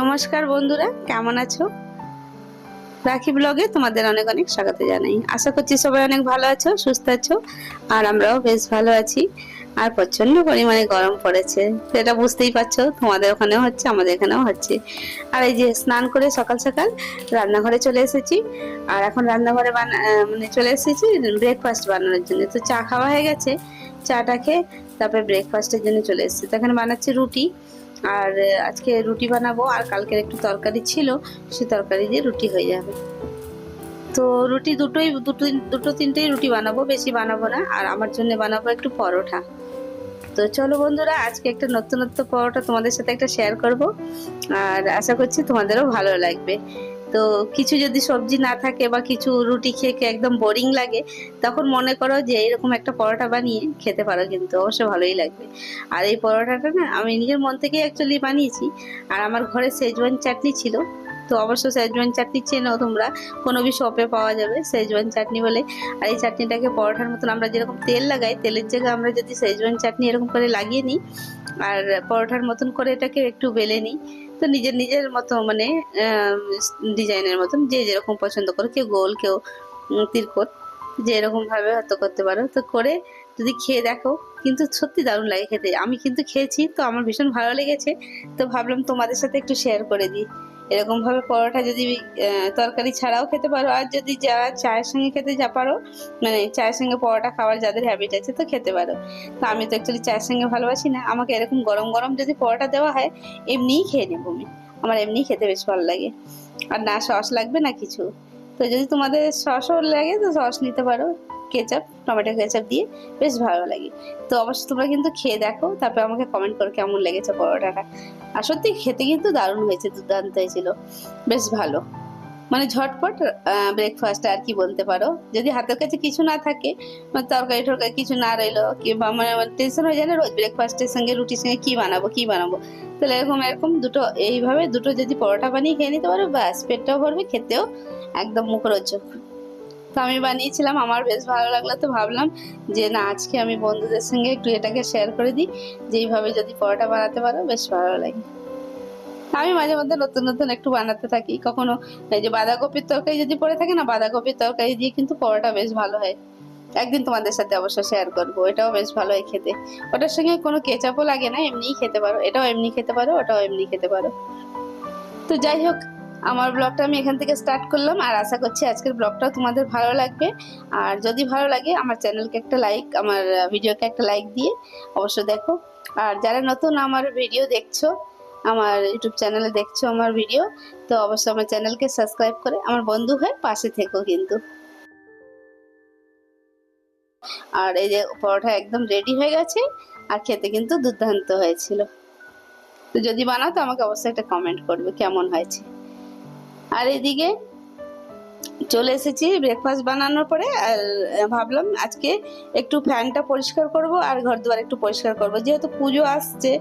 নমস্কার বন্ধুরা, কেমন আছো? রাখি ব্লগে তোমাদের অনেক অনেক স্বাগত জানাই। আশা করছি সবাই অনেক ভালো আছো, সুস্থ আছো, আর আমরাও বেশ ভালো আছি। আর প্রচণ্ড পরিমাণে গরম পড়েছে, সেটা বুঝতেই পারছ, তোমাদের ওখানেও হচ্ছে, আমাদের এখানেও হচ্ছে। আর এই যে স্নান করে সকাল সকাল রান্নাঘরে চলে এসেছি, আর এখন রান্নাঘরে মানে চলে এসেছি ব্রেকফাস্ট বানানোর জন্য। তো চা খাওয়া হয়ে গেছে, চাটা খেয়ে তারপরে ব্রেকফাস্টের জন্য চলে এসেছি। তো এখানে বানাচ্ছি রুটি আর আজকে রুটি বানাবো, আর কালকের একটু তরকারি ছিল, সে তরকারি দিয়ে রুটি হয়ে যাবে। তো রুটি দুটোই, দুটো দুটো তিনটেই রুটি বানাবো, বেশি বানাবো না, আর আমার জন্য বানাবো একটু পরোটা। তো চলো বন্ধুরা, আজকে একটা নতুনত্ব পরোটা তোমাদের সাথে একটা শেয়ার করব, আর আশা করছি তোমাদেরও ভালো লাগবে। তো কিছু যদি সবজি না থাকে বা কিছু রুটি খেয়ে খেয়ে একদম বোরিং লাগে, তখন মনে করো যে এরকম একটা পরোটা বানিয়ে খেতে পারো কিন্তু অবশ্য ভালোই লাগবে। আর এই পরোটাটা না আমি নিজের মন থেকেই অ্যাকচুয়ালি বানিয়েছি। আর আমার ঘরে সেজওয়ান চাটনি ছিল। তো অবশ্য সেজওয়ান চাটনি চেনো তোমরা। কোনো বি শপে পাওয়া যাবে সেজওয়ান চাটনি বলে। আর এই চাটনিটাকে পরোটার মতন আমরা যেরকম তেল লাগাই, তেলের জায়গায় আমরা যদি সেজওয়ান চাটনি এরকম করে লাগিয়ে নিই, আর পরোটার মতন করে এটাকে একটু বেলে নিই, তো নিজের নিজের মতো মানে ডিজাইনের মতন যে যেরকম পছন্দ করো, কেউ গোল, কেউ তিরকোট যে এরকমভাবে হয়তো করতে পারো। তো করে যদি খেয়ে দেখো, কিন্তু সত্যি দারুণ লাগে খেতে। আমি কিন্তু খেয়েছি, তো আমার ভীষণ ভালো লেগেছে। তো ভাবলাম তোমাদের সাথে একটু শেয়ার করে দিই। এরকম ভাবে পরোটা যদি তরকারি ছাড়াও খেতে পারো। আর যদি যারা চায়ের সঙ্গে খেতে যা পারো মানে চায়ের সঙ্গে পরোটা খাওয়ার যাদের হ্যাবিট আছে, তো খেতে পারো। তো আমি তো অ্যাকচুয়ালি চায়ের সঙ্গে ভালোবাসি না। আমাকে এরকম গরম গরম যদি পরোটা দেওয়া হয়, এমনিই খেয়ে নেব আমি। আমার এমনিই খেতে বেশ ভালো লাগে। আর না সস লাগবে না কিছু। তো যদি তোমাদের সসও লাগে, তো সস নিতে পারো। কেচাপ, টমেটো কেচাপ দিয়ে বেশ ভালো লাগে। তো অবশ্যই তোমরা কিন্তু খেয়ে দেখো, তারপর আমাকে কমেন্ট করো কেমন লেগেছে পরোটাটা। আর সত্যি খেতে কিন্তু দারুণ হয়েছে, দুর্দান্ত হয়েছিল। বেশ ভালো। মানে ঝটপট ব্রেকফাস্ট আর কি বলতে পারো। যদি হাতের কাছে কিছু না থাকে মানে তরকারি টরকারি কিছু না রইল, কিংবা মানে টেনশন হয়ে যায় না, রোজ ব্রেকফাস্টের সঙ্গে রুটির সঙ্গে কি বানাবো কি বানাবো। তাহলে এরকম এরকম দুটো, এইভাবে দুটো যদি পরোটা বানিয়ে খেয়ে নিতে পারো, ব্যাস, পেটটাও ভরবে, খেতেও একদম মুখরোচক। তো আমি বানিয়েছিলাম, আমার বেশ ভালো লাগল তো ভাবলাম যে না, আজকে আমি বন্ধুদের সঙ্গে একটু এটাকে শেয়ার করে দিই, যে এইভাবে যদি পরোটা বানাতে পারো, বেশ ভালো লাগে। আমি মাঝে মধ্যে নতুন নতুন একটু বানাতে থাকি, কখনো এই যে বাঁধাকপির তরকারি যদি পড়ে থাকে না, বাঁধাকপির তরকারি দিয়ে কিন্তু পরোটা বেশ ভালো হয়। একদিন তোমাদের সাথে অবশ্য শেয়ার করব, এটাও বেশ ভালো হয় খেতে। ওটার সঙ্গে কোনো কেচাপও লাগে না, এমনিই খেতে পারো, এটাও এমনি খেতে পারো, ওটাও এমনি খেতে পারো। তো যাই হোক আমার ব্লগটা আমি এখান থেকে স্টার্ট করলাম আর আশা করছি আজকের ব্লগটাও তোমাদের ভালো লাগবে। আর যদি ভালো লাগে, আমার চ্যানেলকে একটা লাইক আমার ভিডিওকে একটা লাইক দিয়ে অবশ্যই দেখো। আর যারা নতুন আমার ভিডিও দেখছ, আমার ইউটিউব চ্যানেলে দেখছ আমার ভিডিও তো অবশ্যই আমার চ্যানেলকে সাবস্ক্রাইব করে আমার বন্ধু হয়ে পাশে থেকো কিন্তু। আর এই যে পরোটা একদম রেডি হয়ে গেছে, আর খেতে কিন্তু দুর্দান্ত হয়েছিল। তো যদি বানাও তো আমাকে অবশ্যই একটা কমেন্ট করবে, কেমন হয়েছে। আর এদিকে চলে এসেছি ব্রেকফাস্ট বানানোর পরে, আর ভাবলাম আজকে একটু ফ্যানটা পরিষ্কার করব আর ঘর দুয়ার একটু পরিষ্কার করব। যেহেতু পুজো আসছে,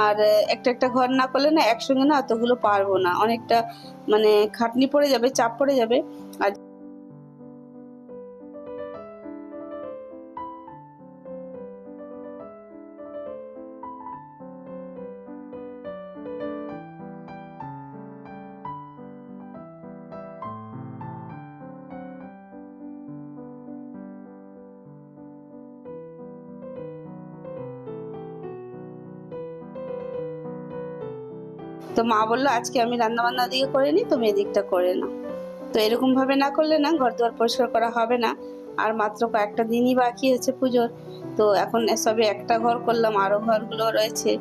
আর একটা একটা ঘর না করলে না একসঙ্গে না অতগুলো পারব না। অনেকটা মানে খাটনি পড়ে যাবে, চাপ পড়ে যাবে। তো মা বলল, আজকে আমি রান্না বান্না দিকে করে নিই তুমি এদিকটা করে নাও। তো এরকম ভাবে না করলে না ঘর দুয়ার পরিষ্কার করা হবে না। আর মাত্র কয়েকটা দিনই বাকি আছে পুজোর। তো এখন সবে একটা ঘর করলাম, আরও ঘরগুলো রয়েছে।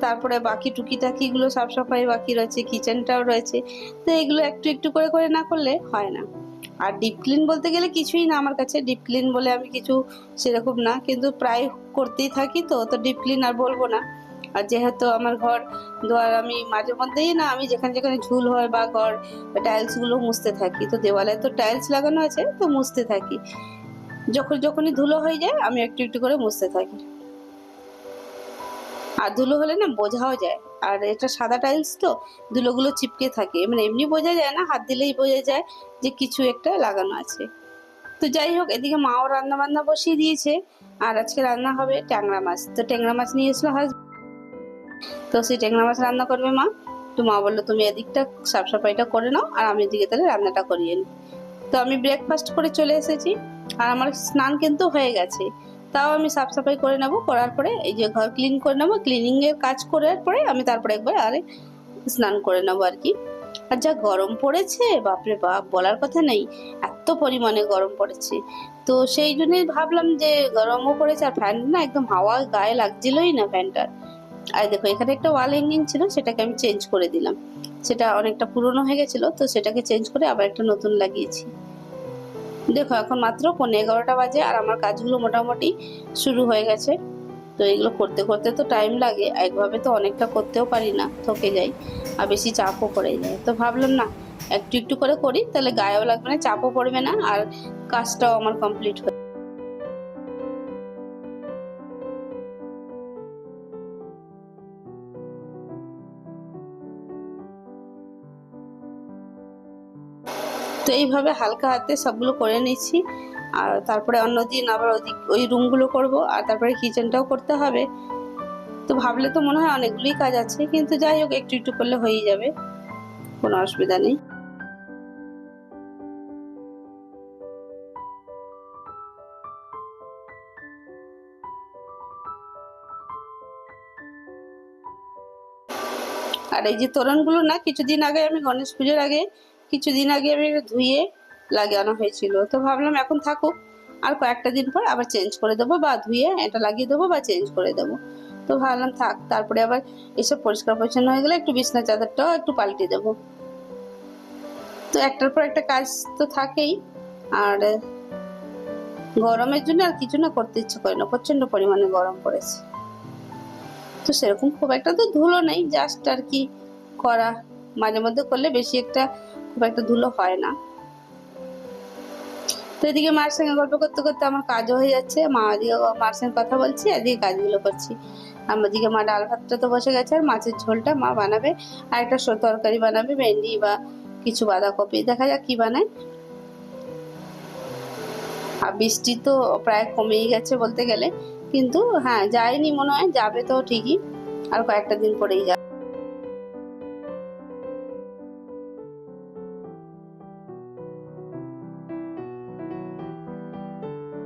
তারপরে বাকি টুকিটাকিগুলো সাফ সাফাই বাকি রয়েছে, কিচেনটাও রয়েছে। তো এগুলো একটু একটু করে করে না করলে হয় না। আর ডিপ ক্লিন বলতে গেলে কিছুই না আমার কাছে। ডিপ ক্লিন বলে আমি কিছু সেরকম না। কিন্তু প্রায় করতেই থাকি তো তো ডিপ ক্লিন আর বলব না। আর যেহেতু আমার ঘর দুয়ার আমি মাঝে মধ্যেই না, আমি যেখানে যেখানে ঝুল হয় বা ঘর টাইলসগুলো মুছতে থাকি, তো দেওয়ালে তো টাইলস লাগানো আছে, তো মুছতে থাকি। যখন যখনই ধুলো হয়ে যায়, আমি একটু একটু করে মুছতে থাকি। আর ধুলো হলে না বোঝাও যায়, আর এটা সাদা টাইলস তো, ধুলোগুলো চিপকে থাকে। মানে এমনি বোঝা যায় না, হাত দিলেই বোঝা যায় যে কিছু একটা লাগানো আছে। তো যাই হোক, এদিকে মাও রান্না বান্না বসিয়ে দিয়েছে, আর আজকে রান্না হবে ট্যাংরা মাছ। তো ট্যাংরা মাছ নিয়ে এসলো হাজবেন্ড তো সেই ট্যাংরা মাছ রান্না করবে মা। তো মা বলল, তুমি এদিকটা সাফ সাফাইটা করে নাও, আর আমি এদিকে তাহলে রান্নাটা করিয়ে নিই। তো আমি ব্রেকফাস্ট করে চলে এসেছি, আর আমার স্নান কিন্তু হয়ে গেছে। তাও আমি সাফ সাফাই করে নেব, করার পরে এই যে ঘর ক্লিন করে নেব ক্লিনিং এর কাজ করার পরে আমি তারপরে একবার আরে স্নান করে নেব আর কি। আর যা গরম পড়েছে, বাপরে বাপ, বলার কথা নেই, এত পরিমাণে গরম পড়েছে। তো সেই জন্যই ভাবলাম যে গরমও পড়েছে, আর ফ্যান না একদম হাওয়া গায়ে লাগছিলই না ফ্যানটার আর দেখো, এখানে একটা ওয়াল হ্যাঙ্গিং ছিল, সেটাকে আমি চেঞ্জ করে দিলাম। সেটা অনেকটা পুরনো হয়ে গেছিল, তো সেটাকে চেঞ্জ করে আবার একটা নতুন লাগিয়েছি। দেখো, এখন মাত্র পনেরো এগারোটা বাজে, আর আমার কাজগুলো মোটামুটি শুরু হয়ে গেছে। তো এগুলো করতে করতে তো টাইম লাগে একভাবে তো অনেকটা করতেও পারি না, থকে যাই, আর বেশি চাপও পড়ে যায়। তো ভাবলাম না, একটু একটু করে করি, তাহলে গায়েও লাগবে না, চাপও পড়বে না, আর কাজটাও আমার কমপ্লিট হয়ে তো এইভাবে হালকা হাতে সবগুলো করে নিচ্ছি আর তারপরে অন্যদিন আবার ওদিক, ওই রুমগুলো করব। আর তারপরে কিচেনটাও করতে হবে। তো ভাবলে তো মনে হয় অনেকগুলোই কাজ আছে, কিন্তু যাই হোক, একটু একটু করলে হয়েই যাবে। কোনো অসুবিধা নেই। আর এই যে তোরণগুলো না, কিছুদিন আগে আমি গণেশ পুজোর আগে কিছুদিন আগে আমি ধুয়ে লাগানো হয়েছিল। তো ভাবলাম এখন থাকুক, আর কয়েকটা দিন পর আবার চেঞ্জ করে দেবো বা ধুয়ে এটা লাগিয়ে দেবো বা চেঞ্জ করে দেবো। তো ভাবলাম থাক, তারপরে আবার এসব পরিষ্কার পরিচ্ছন্ন হয়ে গেলে একটু বিছনা চাদরটাও একটু পাল্টে দেবো। তো একটার পর একটা কাজ তো থাকেই, আর গরমের জন্য আর কিছু না করতে ইচ্ছে করে না প্রচণ্ড পরিমাণে গরম পড়েছে। তো সেরকম খুব একটা তো ধুলো নেই জাস্ট আর কি করা, মাঝে মধ্যে করলে বেশি একটা খুব একটা ধুলো হয় না। তো এদিকে মার সঙ্গে গল্প করতে করতে আমার কাজও হয়ে যাচ্ছে। মা এদিকে মার সঙ্গে কথা বলছি, এদিকে কাজগুলো করছি। আমাদিকে মা ডাল ভাতটা তো বসে গেছে, আর মাছের ঝোলটা মা বানাবে। আর একটা তরকারি বানাবে, ভেন্ডি বা কিছু বাঁধাকপি। দেখা যাক কি বানায়। আর বৃষ্টি তো প্রায় কমেই গেছে বলতে গেলে। কিন্তু হ্যাঁ যায়নি মনে হয়, যাবে তো ঠিকই। আর কয়েকটা দিন পরেই যাবে।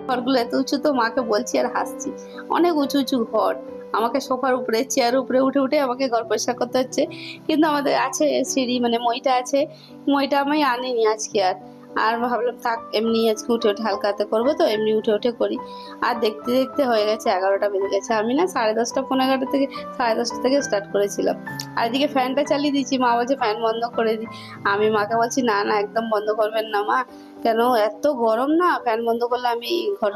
ঘরগুলো এত উঁচু তো মাকে বলছি আর হাসছি। অনেক উঁচু উঁচু ঘর। আমাকে সোফার উপরে, চেয়ার উপরে উঠে উঠে আমাকে ঘর পরিষ্কার করতে হচ্ছে। কিন্তু আমাদের আছে সিঁড়ি মানে মইটা আছে। মইটা আমি আনিনি আজকে আর। আর ভাবলাম, থাক, এমনি আজকে উঠে উঠে হালকা হাতে করব তো, এমনি উঠে উঠে করি। আর দেখতে দেখতে হয়ে গেছে এগারোটা বেজে গেছে। আমি না সাড়ে দশটা পনেরো এগারোটা থেকে, সাড়ে দশটা থেকে স্টার্ট করেছিলাম। আর এদিকে ফ্যানটা চালিয়ে দিচ্ছি মা বলছে, ফ্যান বন্ধ করে দিই আমি মাকে বলছি, না না, একদম বন্ধ করবেন না, মা। কেন, এত গরম না, ফ্যান বন্ধ করলে আমি ঘর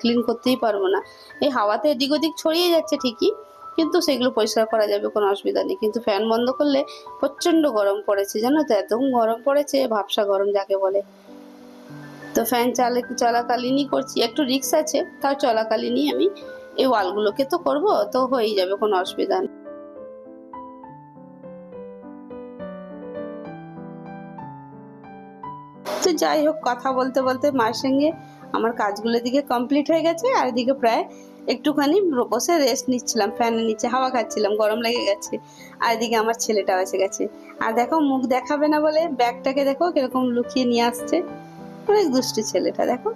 ক্লিন করতেই পারব না। এই হাওয়াতে এদিক ওদিক ছড়িয়ে যাচ্ছে ঠিকই কিন্তু সেগুলো পরিষ্কার করা যাবে, কোনো অসুবিধা নেই। কিন্তু ফ্যান বন্ধ করলে প্রচণ্ড গরম পড়েছে, জানো তো? এত গরম পড়েছে, ভাবসা গরম যাকে বলে। তো ফ্যান চালে, চলাকালীনই করছি। একটু রিক্স আছে, তাও চলাকালীনই আমি এই ওয়ালগুলোকে তো করব, তো হয়েই যাবে, কোনো অসুবিধা নেই। তো যাই হোক, কথা বলতে বলতে মায়ের সঙ্গে আমার কাজগুলো দিকে কমপ্লিট হয়ে গেছে, আর এদিকে প্রায় একটুখানি বসে রেস্ট নিচ্ছিলাম ফ্যানের নিচে হাওয়া খাচ্ছিলাম, গরম লেগে গেছে। আর এদিকে আমার ছেলেটাও এসে গেছে। আর দেখো মুখ দেখাবে না বলে ব্যাগটাকে দেখো কীরকম লুকিয়ে নিয়ে আসছে। অনেক দুষ্টু ছেলেটা, দেখো।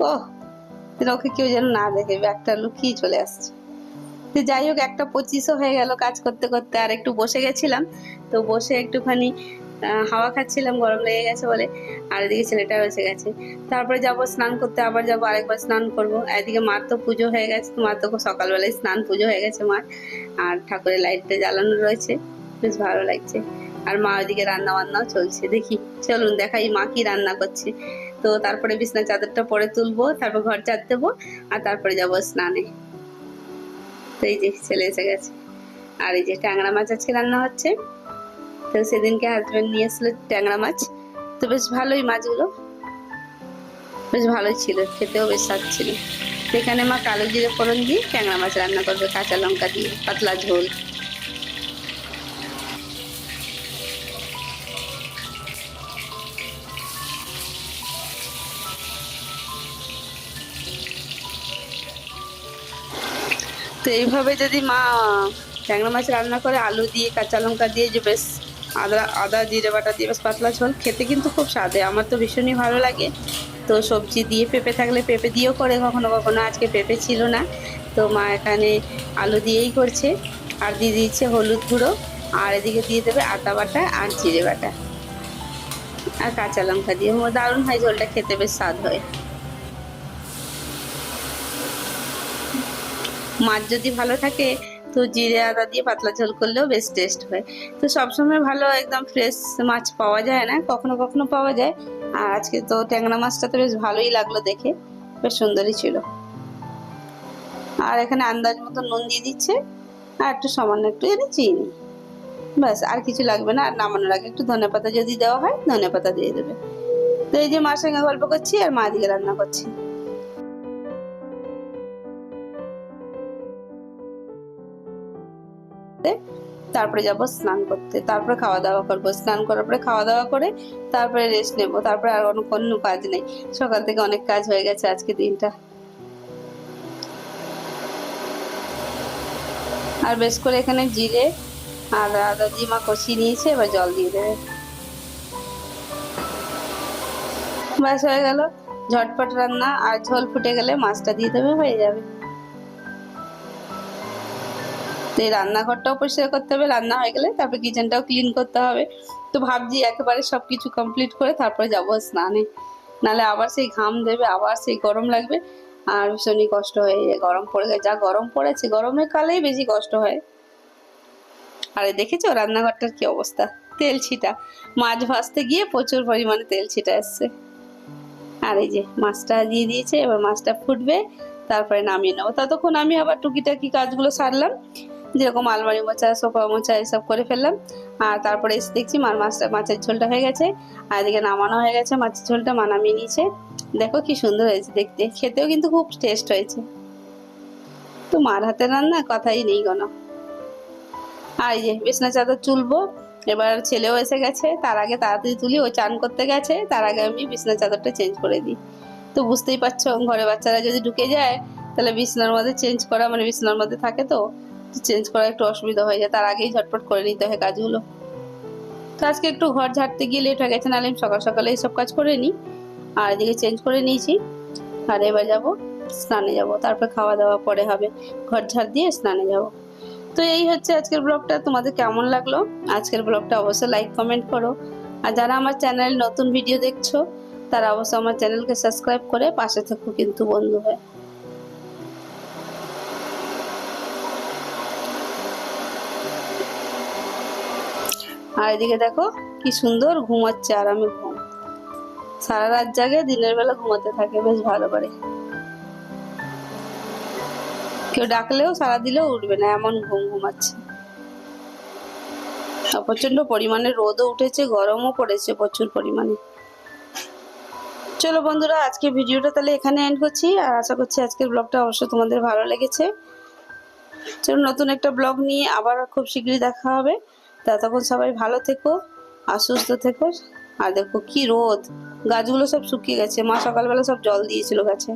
ও ওকে কেউ যেন না দেখে, ব্যাগটা লুকিয়ে চলে আসছে। যাই হোক, একটা পঁচিশও হয়ে গেল কাজ করতে করতে। আর একটু বসে গেছিলাম, তো বসে একটুখানি হাওয়া খাচ্ছিলাম, গরম লেগে গেছে বলে। আর এদিকে ছেলেটা এসে গেছে। তারপরে যাব স্নান করতে, আবার যাব আরেকবার স্নান করব। এদিকে মার তো পুজো হয়ে গেছে, মার তো সকালবেলায় স্নান পুজো হয়ে গেছে মার। আর ঠাকুরের লাইটটা জ্বালানো রয়েছে, বেশ ভালো লাগছে। আর মা ওইদিকে রান্না বান্নাও চলছে, দেখি। চলুন দেখাই মা কি রান্না করছে। তো তারপরে বিছনা চাদরটা পরে তুলবো, তারপর ঘর চার দেবো, আর তারপরে যাব স্নানে। তো এই যে ছেলে এসে গেছে। আর এই যে ট্যাংরা মাছ আজকে রান্না হচ্ছে। তো সেদিনকে হাজবেন্ড নিয়ে এসেছিল ট্যাংরা মাছ। তো বেশ ভালোই মাছগুলো। বেশ ভালোই ছিল, খেতেও বেশ স্বাদ ছিল। সেখানে মা কালো জিরে ফোড়ন দিয়ে ট্যাংরা মাছ রান্না করবে, কাঁচা লঙ্কা দিয়ে, পাতলা ঝোল। তো এইভাবে যদি মা ট্যাংরা মাছ রান্না করে, আলু দিয়ে, কাঁচা লঙ্কা দিয়ে, যে বেশ আদা আদা, জিরে বাটা দিয়ে বেশ পাতলা ঝোল। খেতে কিন্তু খুব স্বাদে, আমার তো ভীষণই ভালো লাগে। তো সবজি দিয়ে পেঁপে থাকলে পেঁপে দিয়েও করে, কখনো কখনো আজকে পেঁপে ছিল না। তো মা এখানে আলু দিয়েই করছে। আর দিয়ে দিচ্ছে হলুদ গুঁড়ো। আর এদিকে দিয়ে দেবে আদা বাটা আর জিরে বাটা। আর কাঁচা লঙ্কা দিয়ে। দারুণ হয় ঝোলটা, খেতে বেশ স্বাদ হয়। মাছ যদি ভালো থাকে তো জিরে আদা দিয়ে পাতলা ঝোল করলেও বেশ টেস্ট হয়। তো সবসময় ভালো একদম ফ্রেশ মাছ পাওয়া যায় না, কখনো কখনো পাওয়া যায়। আর আজকে তো ট্যাংরা মাছটা তো বেশ ভালোই লাগল দেখে, বেশ সুন্দরই ছিল। আর এখানে আন্দাজ মতো নুন দিয়ে দিচ্ছে, আর একটু সামান্য একটু এনে চিনি। ব্যাস, আর কিছু লাগবে না, আর নামানোর আগে একটু ধনে পাতা যদি দেওয়া হয় ধনে পাতা দিয়ে দেবে। তো এই যে মার সঙ্গে গল্প করছি, আর মা দিকে রান্না করছি। তারপরে যাব স্নান করতে। তারপরে খাওয়া দাওয়া করব। স্নান করার পরে খাওয়া দাওয়া করে তারপরে রেস্ট নেব। তারপরে আর কোনো কোনো কাজ নেই। সকাল থেকে অনেক কাজ হয়ে গেছে আজকে দিনটা। আর বেশ করে এখানে জিরে আর আদা দিয়ে মা কষিয়ে নিয়েছে, এবার জল দিয়ে দেবে। ব্যাস হয়ে গেল। ঝটপট রান্না। আর ঝোল ফুটে গেলে মাছটা দিয়ে দেবে, হয়ে যাবে। তো এই রান্নাঘরটাও পরিষ্কার করতে হবে, রান্না হয়ে গেলে তারপরে কিচেনটাও ক্লিন করতে হবে। তো ভাবছি একেবারে সব কিছু কমপ্লিট করে তারপরে যাব স্নানে। নালে আবার সেই ঘাম দেবে, আবার সেই গরম লাগবে। আর ভীষণই কষ্ট হয়ে যায় গরম পড়ে গেছে। যা গরম পড়েছে, গরমের কালেই বেশি কষ্ট হয়। আরে দেখেছ রান্নাঘরটার কি অবস্থা? তেল ছিটা। মাছ ভাজতে গিয়ে প্রচুর পরিমাণে তেল ছিটা এসছে। আর এই যে মাছটা দিয়ে দিয়েছে, এবার মাছটা ফুটবে, তারপরে নামিয়ে নেব। ততক্ষণ আমি আবার টুকিটাকি কাজগুলো সারলাম। যেরকম আলমারি মোচা সোফা মোচা এসব করে ফেললাম। আর তারপরে এসে দেখছি মার মাছটা মাছের ঝোলটা হয়ে গেছে। আর এদিকে নামানো হয়ে গেছে মাছের ঝোলটা, মা নামিয়ে নিয়েছে। দেখো কি সুন্দর হয়েছে দেখতে। খেতেও কিন্তু খুব টেস্ট হয়েছে। তো মার হাতে রান্না, কথাই নেই কোনো। আর এই যে বিছনা চাদর চুলবো এবার ছেলেও এসে গেছে। তার আগে তাড়াতাড়ি তুলি, ও চান করতে গেছে। তার আগে আমি বিছনা চাদরটা চেঞ্জ করে দিই। তো বুঝতেই পারছ, ঘরে বাচ্চারা যদি ঢুকে যায়, তাহলে বিছনার মধ্যে চেঞ্জ করা মানে বিছনার মধ্যে থাকে তো। চেঞ্জ করা একটু অসুবিধা হয়ে যায়। তার আগেই ঝটপট করে নিতে হয় কাজগুলো। তো আজকে একটু ঘর ঝাড়তে গিয়ে লেট হয়ে গেছে, নাহলে আমি সকাল সকালে এইসব কাজ করে নিই। আর এদিকে চেঞ্জ করে নিয়েছি। আর এবার যাব, স্নানে যাব। তারপর খাওয়া দাওয়া পরে হবে। ঘর ঝাড় দিয়ে স্নানে যাব। তো এই হচ্ছে আজকের ব্লগটা। তোমাদের কেমন লাগল? আজকের ব্লগটা অবশ্যই লাইক কমেন্ট করো। আর যারা আমার চ্যানেল নতুন ভিডিও দেখছ, তারা অবশ্যই আমার চ্যানেলকে সাবস্ক্রাইব করে পাশে থেকো কিন্তু বন্ধু হয়। আর এদিকে দেখো কি সুন্দর ঘুমাচ্ছে আরামে ঘুম। সারা রাত জাগে, দিনের বেলা ঘুমাতে থাকে, বেশ ভালো করে। কেউ ডাকলেও, সারা দিলেও উঠবে না, এমন ঘুম ঘুমাচ্ছে। প্রচণ্ড পরিমাণে রোদও উঠেছে, গরমও পড়েছে প্রচুর পরিমাণে। চলো বন্ধুরা, আজকে ভিডিওটা তাহলে এখানে এন্ড করছি, আর আশা করছি আজকের ব্লগটা অবশ্যই তোমাদের ভালো লেগেছে। চলো নতুন একটা ব্লগ নিয়ে আবার খুব শীঘ্রই দেখা হবে। ততক্ষণ সবাই ভালো থেকো, আর সুস্থ থেকো। আর দেখো কি রোদ, গাছগুলো সব শুকিয়ে গেছে। মা সকালবেলা সব জল দিয়েছিল গাছে।